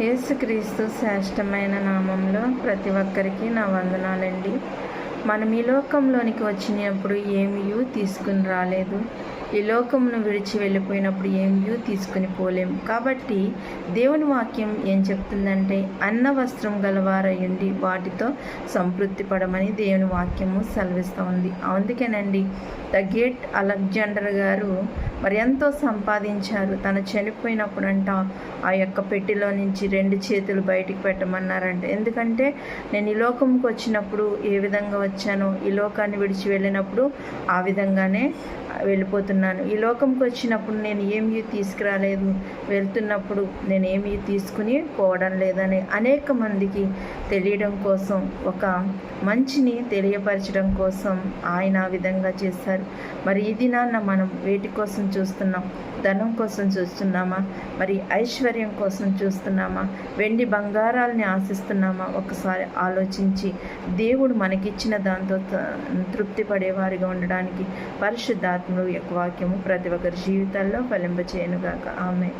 యేసుక్రీస్తు శ్రేష్టమైన నామంలో ప్రతి ఒక్కరికి నా వందనాలండి. మనం ఈ లోకంలోనికి వచ్చినప్పుడు ఏమియూ తీసుకుని రాలేదు. ఈ లోకమును విడిచి వెళ్ళిపోయినప్పుడు ఏమియూ తీసుకుని పోలేం. కాబట్టి దేవుని వాక్యం ఏం చెప్తుందంటే అన్న వస్త్రం గలవారయ్యండి వాటితో సంతృప్తి పడమని దేవుని వాక్యము సెలవిస్తూ ఉంది అందుకేనండి ద గేట్ అలెగ్జాండర్ గారు మరి ఎంతో సంపాదించారు. తను చనిపోయినప్పుడంట ఆ యొక్క పెట్టిలో నుంచి రెండు చేతులు బయటికి పెట్టమన్నారంట. ఎందుకంటే నేను ఈ లోకంకి వచ్చినప్పుడు ఏ విధంగా వచ్చానో ఈ లోకాన్ని విడిచి వెళ్ళినప్పుడు ఆ విధంగానే వెళ్ళిపోతున్నాను. ఈ లోకంకి వచ్చినప్పుడు నేను ఏమీ తీసుకురాలేదు? వెళ్తున్నప్పుడు నేను ఏమీ తీసుకుని పోవడం లేదని అనేక మందికి తెలియడం కోసం ఒక మంచిని తెలియపరచడం కోసం ఆయన ఆ విధంగా చేశారు. మరి ఈ దినాన్న మనం వేటి కోసం చూస్తున్నాం? ధనం కోసం చూస్తున్నామా? మరి ఐశ్వర్యం కోసం చూస్తున్నామా? వెండి బంగారాలని ఆశిస్తున్నామా? ఒకసారి ఆలోచించి దేవుడు మనకిచ్చిన దాంతో త- తృప్తి పడేవారిగా ఉండడానికి పరిశుద్ధ యొక్క వాక్యము ప్రతి ఒక్కరి జీవితాల్లో ఫలింపచేయనుగాక. ఆమె